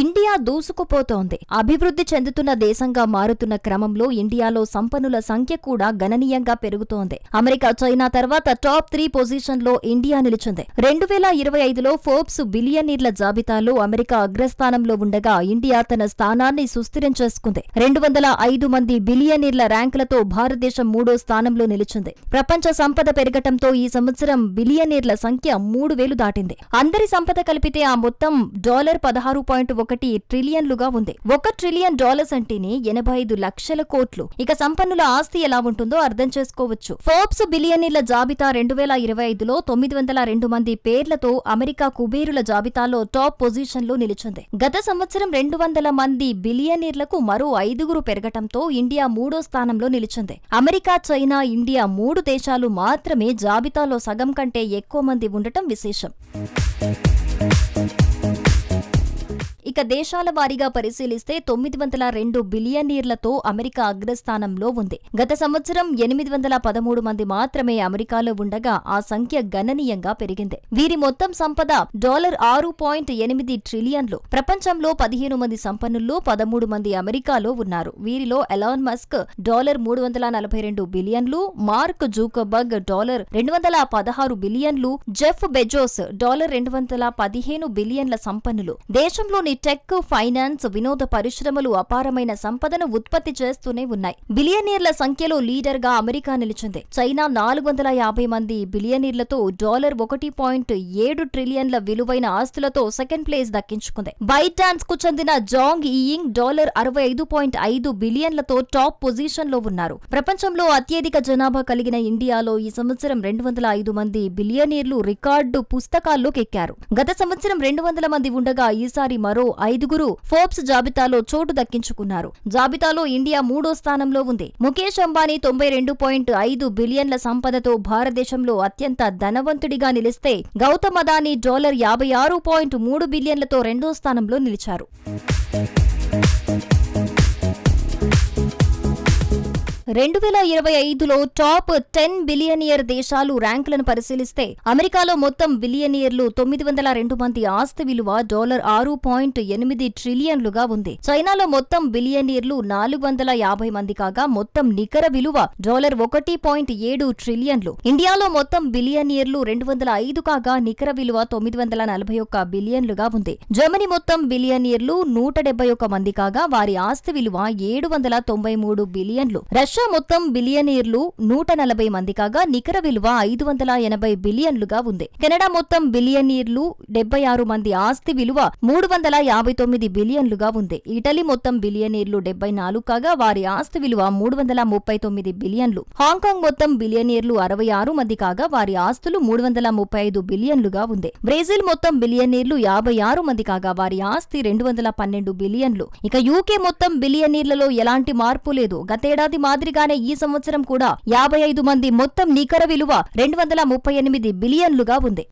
India దూసుకుపోతోంది. అభివృద్ధి చెందుతున్న దేశంగా మారుతున్న క్రమంలో ఇండియాలో సంపన్నుల సంఖ్య కూడా గణనీయంగా పెరుగుతోంది. అమెరికా చైనా తర్వాత టాప్ త్రీ పొజిషన్లో ఇండియా నిలిచింది. రెండు వేల ఇరవై ఐదులో ఫోర్బ్స్ బిలియనీర్ల జాబితాలో అమెరికా అగ్రస్థానంలో ఉండగా ఇండియా తన స్థానాన్ని సుస్థిరం చేసుకుంది. రెండు వందల ఐదు మంది బిలియనీర్ల ర్యాంకులతో భారతదేశం మూడో స్థానంలో నిలిచింది. ప్రపంచ సంపద పెరగటంతో ఈ సంవత్సరం బిలియనీర్ల సంఖ్య మూడు వేలు దాటింది. అందరి సంపద కలిపితే ఆ మొత్తం డాలర్ పదహారు పాయింట్ ఒకటి ట్రిలియన్లుగా ఉంది. ఒక ట్రిలియన్ డాలర్స్ అంటేనే ఎనభై ఐదు లక్షల కోట్లు. ఇక సంపన్నుల ఆస్తి ఎలా ఉంటుందో అర్థం చేసుకోవచ్చు. ఫోర్బ్స్ బిలియనీర్ల జాబితా రెండు వేల ఇరవై ఐదులో తొమ్మిది వందల రెండు మంది పేర్లతో అమెరికా కుబేరుల జాబితాలో టాప్ పొజిషన్లో నిలిచింది. గత సంవత్సరం రెండు వందల మంది బిలియనీర్లకు మరో ఐదుగురు పెరగటంతో ఇండియా మూడో స్థానంలో నిలిచింది. అమెరికా చైనా ఇండియా మూడు దేశాలు మాత్రమే జాబితాలో సగం కంటే ఎక్కువ మంది ఉండటం విశేషం. ఇక దేశాల వారీగా పరిశీలిస్తే తొమ్మిది వందల రెండు బిలియనీర్లతో అమెరికా అగ్రస్థానంలో ఉంది. గత సంవత్సరం ఎనిమిది వందల పదమూడు మంది మాత్రమే అమెరికాలో ఉండగా ఆ సంఖ్య గణనీయంగా పెరిగింది. వీరి మొత్తం సంపద డాలర్ ఆరు పాయింట్ ఎనిమిది ట్రిలియన్లు. ప్రపంచంలో పదిహేను మంది సంపన్నుల్లో పదమూడు మంది అమెరికాలో ఉన్నారు. వీరిలో ఎలాన్ మస్క్ డాలర్ మూడు వందల నలభై రెండు బిలియన్లు మార్క్ జూకబర్గ్ డాలర్ రెండు వందల పదహారు బిలియన్లు జెఫ్ బెజోస్ డాలర్ రెండు వందల పదిహేను బిలియన్ల సంపన్నులు. దేశంలోని టెక్ ఫైనాన్స్ వినోద పరిశ్రమలు అపారమైన సంపదను ఉత్పత్తి చేస్తూనే ఉన్నాయి. బిలియనీర్ల సంఖ్యలో లీడర్గా అమెరికా నిలిచింది. చైనా నాలుగు వందల యాభై మంది బిలియనీర్లతో డాలర్ ఒకటి పాయింట్ ఏడు ట్రిలియన్ల విలువైన ఆస్తులతో సెకండ్ ప్లేస్ దక్కించుకుంది. బైటాన్స్కు చెందిన జాంగ్ ఈయింగ్ డాలర్ అరవై ఐదు పాయింట్ ఐదు బిలియన్లతో టాప్ పొజిషన్లో ఉన్నారు. ప్రపంచంలో అత్యధిక జనాభా కలిగిన ఇండియాలో ఈ సంవత్సరం రెండు వందల ఐదు మంది బిలియనీర్లు రికార్డు పుస్తకాల్లోకెక్కారు. గత సంవత్సరం రెండు వందల మంది ఉండగా ఈసారి మరో ఐదుగురు ఫోర్బ్స్ జాబితాలో చోటు దక్కించుకున్నారు. జాబితాలో ఇండియా మూడో స్థానంలో ఉంది. ముఖేష్ అంబానీ తొంభై రెండు పాయింట్ ఐదు బిలియన్ల సంపదతో భారతదేశంలో అత్యంత ధనవంతుడిగా నిలిస్తే గౌతమ్ అదానీ డాలర్ యాభై ఆరు పాయింట్ మూడు బిలియన్లతో రెండో స్థానంలో నిలిచారు. రెండు వేల ఇరవై ఐదులో టాప్ టెన్ బిలియనియర్ దేశాలు ర్యాంకులను పరిశీలిస్తే అమెరికాలో మొత్తం బిలియనియర్లు తొమ్మిది వందల రెండు మంది ఆస్తి విలువ డాలర్ ఆరు పాయింట్ ఎనిమిది ట్రిలియన్లుగా ఉంది. చైనాలో మొత్తం బిలియనియర్లు నాలుగు వందల యాభై మంది కాగా మొత్తం నికర విలువ డాలర్ ఒకటి పాయింట్ ఏడు ట్రిలియన్లు. ఇండియాలో మొత్తం బిలియనియర్లు రెండు వందల ఐదు కాగా నికర విలువ తొమ్మిది వందల నలభై ఒక్క బిలియన్లుగా ఉంది. జర్మనీ మొత్తం బిలియనియర్లు నూట డెబ్బై ఒక్క మంది కాగా వారి ఆస్తి విలువ ఏడు వందల తొంభై మూడు బిలియన్లు. రష్యా మొత్తం బిలియనీర్లు నూట నలభై మంది కాగా నికర విలువ ఐదు వందల ఎనభై బిలియన్లుగా ఉంది. కెనడా మొత్తం బిలియనీర్లు డెబ్బై ఆరు మంది ఆస్తి విలువ మూడు వందల యాభై తొమ్మిది బిలియన్లుగా ఉంది. ఇటలీ మొత్తం బిలియనీర్లు డెబ్బై నాలుగు కాగా వారి ఆస్తి విలువ మూడు వందల ముప్పై తొమ్మిది బిలియన్లు. హాంకాంగ్ మొత్తం బిలియనీర్లు అరవై ఆరు మంది కాగా వారి ఆస్తులు మూడు వందల ముప్పై ఐదు బిలియన్లుగా ఉంది. బ్రెజిల్ మొత్తం బిలియనీర్లు యాభై ఆరు మంది కాగా వారి ఆస్తి రెండు వందల పన్నెండు బిలియన్లు. ఇక యూకే మొత్తం బిలియనీర్లలో ఎలాంటి మార్పు లేదు. గతేడాది మాదిరి మాదిరిగానే ఈ సంవత్సరం కూడా యాభై ఐదు మంది మొత్తం నికర విలువ రెండు వందల ముప్పై ఎనిమిది బిలియన్లుగా ఉంది.